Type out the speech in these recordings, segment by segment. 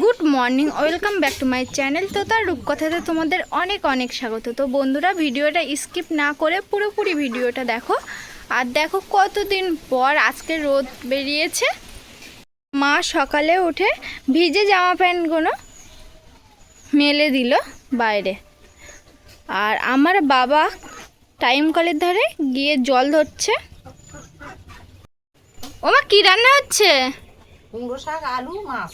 Good morning welcome back to my channel তো তার রূপকথাতে তোমাদের অনেক অনেক স্বাগত। তো বন্ধুরা, ভিডিওটা স্কিপ না করে পুরোপুরি ভিডিওটা দেখো। আর দেখো কতদিন পর আজকে রোদ বেরিয়েছে। মা সকালে উঠে ভিজে জামা প্যান্টগুলো মেলে দিল বাইরে। আর আমার বাবা টাইম কলের ধারে গিয়ে জল ধরছে। ওমা, কি রান্না হচ্ছে? শাক, আলু, মাছ।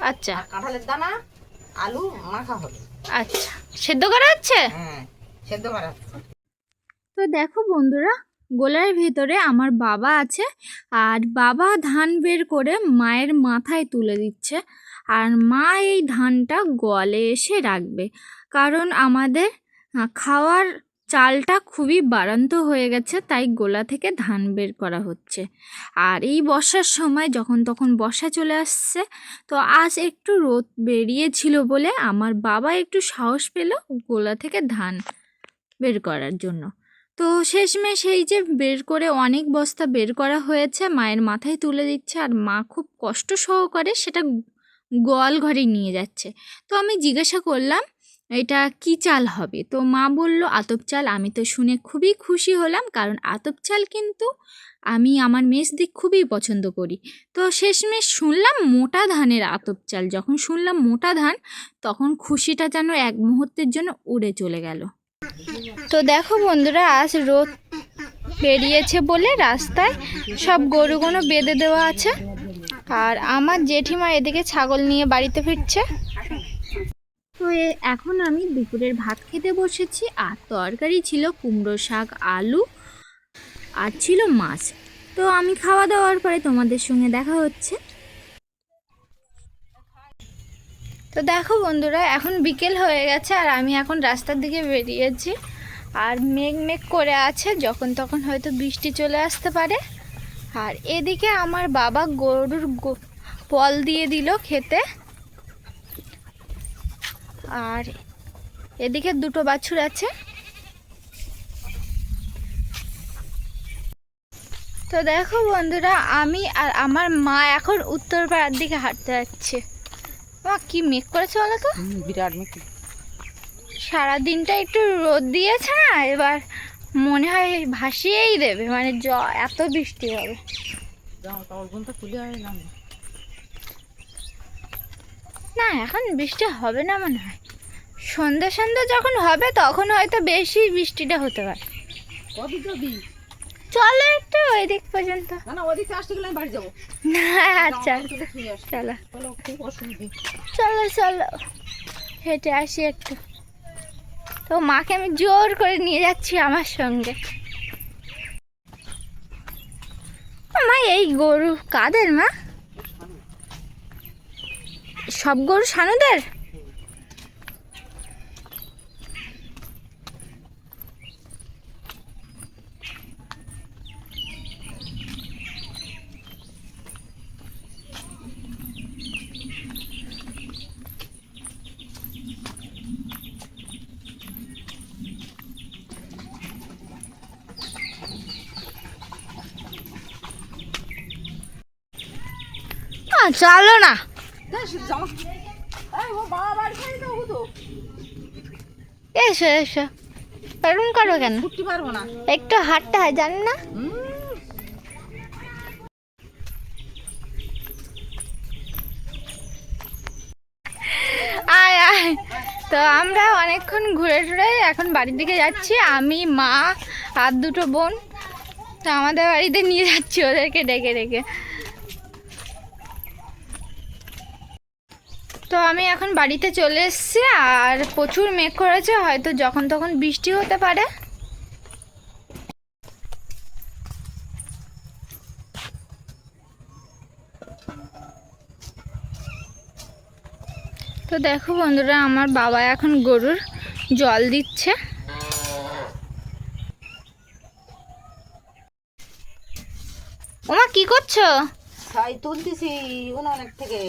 আচ্ছা। কাঁঠালের দানা আলু মাখা হবে। আচ্ছা। সেদ্ধ করা হচ্ছে? হ্যাঁ সেদ্ধ করা তো দেখো বন্ধুরা গোলার ভিতরে আমার বাবা আছে আর বাবা ধান বের করে মায়ের মাথায় তুলে দিচ্ছে আর মা এই ধানটা গলে এসে রাখবে। কারণ আমাদের খাওয়ার চালটা খুবই বাড়ান্ত হয়ে গেছে, তাই গোলা থেকে ধান বের করা হচ্ছে। আর এই বর্ষার সময় যখন তখন বর্ষা চলে আসছে, তো আজ একটু রোদ বেরিয়েছিল বলে আমার বাবা একটু সাহস পেল গোলা থেকে ধান বের করার জন্য। তো শেষমেশ এই যে বের করে অনেক বস্তা বের করা হয়েছে, মায়ের মাথায় তুলে দিচ্ছে আর মা খুব কষ্ট সহকারে সেটা গোয়াল ঘরে নিয়ে যাচ্ছে। তো আমি জিজ্ঞাসা করলাম এটা কি চাল হবে? তো মা বলল, আতপ চাল আমি তো শুনে খুবই খুশি হলাম, কারণ আতপ চাল কিন্তু আমি আমার মেস দিক খুবই পছন্দ করি। তো শেষমেশ শুনলাম মোটা ধানের আতপ চাল। যখন শুনলাম মোটা ধান, তখন খুশিটা যেন এক মুহূর্তের জন্য উড়ে চলে গেল। তো দেখো বন্ধুরা, আজ রোদ বেরিয়েছে বলে রাস্তায় সব গরুগুলো বেঁধে দেওয়া আছে। আর আমার জেঠিমা এদিকে ছাগল নিয়ে বাড়িতে ফিরছে। তো এখন আমি দুপুরের ভাত খেতে বসেছি। আর তরকারি ছিল কুমড়ো শাক, আলু আর ছিল মাছ। তো আমি খাওয়া দাওয়ার পরে তোমাদের সঙ্গে দেখা হচ্ছে। তো দেখো বন্ধুরা, এখন বিকেল হয়ে গেছে আর আমি এখন রাস্তার দিকে বেরিয়েছি। আর মেঘ মেঘ করে আছে, যখন তখন হয়তো বৃষ্টি চলে আসতে পারে। আর এদিকে আমার বাবা গরুর পল দিয়ে দিল খেতে। আর এদিকে দুটো বাছুর আছে। তো দেখো বন্ধুরা আমি আর আমার মা এখন উত্তর পাড়ার দিকে হাঁটতে যাচ্ছে। মা কি মেঘ করেছে বলো তো? বিরাট মিষ্টি সারা দিনটা একটু রোদ দিয়েছে না এবার মনে হয় ভাসিয়েই দেবে মানে জ এত বৃষ্টি হবে। জামা কাপড় খুলে হয় না। এখন বৃষ্টি হবে না মনে হয়। সন্ধ্যা সন্ধ্যা যখন হবে তখন হয়তো বেশি বৃষ্টিটা হতে পারে। চলো একটু ওই দিক পর্যন্ত। না আচ্ছা। চলো। চলো চলো হেঁটে আসি একটু। তো মাকে আমি জোর করে নিয়ে যাচ্ছি আমার সঙ্গে। মা এই গরু কাদের মা? সব গরু সানুদের? চলো না। হ্যাঁ, এসো এসো। এরকম করো কেন? পারব না। একটু হাঁটতে হয় জানেন না। আয় আয়। তো আমরা অনেকক্ষণ ঘুরে টুরে এখন বাড়ির দিকে যাচ্ছি। আমি মা আর দুটো বোন। তো আমাদের বাড়িতে নিয়ে যাচ্ছি ওদেরকে ডেকে ডেকে। আমি এখন বাড়িতে চলে এসেছি আর প্রচুর মেঘ করেছে, হয়তো যখন তখন বৃষ্টি হতে পারে। তো দেখো বন্ধুরা, আমার বাবা এখন গরুর জল দিচ্ছে। ওমা, কি করছ? ছাই তুলতেছি উনানের থেকে।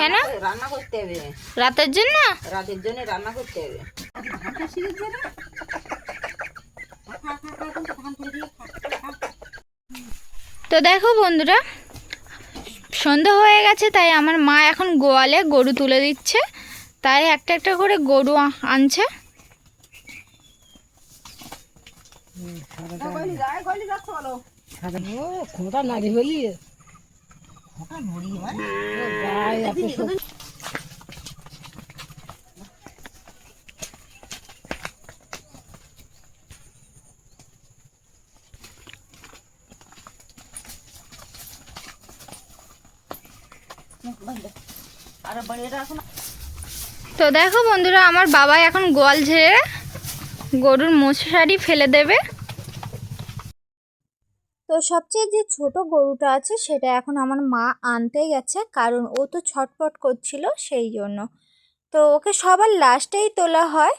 কেন? রান্না করতে হবে। রাতের জন্য? রাতের জন্য রান্না করতে হবে। তো দেখো বন্ধুরা সন্ধে হয়ে গেছে তাই আমার মা এখন গোয়ালে গরু তুলে দিচ্ছে। তাই একটা একটা করে গরু আনছে। কইলি যাচ্ছে বলো তো দেখো বন্ধুরা আমার বাবা এখন গোয়াল ঝেড়ে গরুর মশারি ফেলে দেবে। তো সবচেয়ে যে ছোট গরুটা আছে, সেটা এখন আমার মা আনতে গেছে, কারণ ও তো ছটপট করছিল সেই জন্য তো ওকে সবার লাস্টেই তোলা হয়।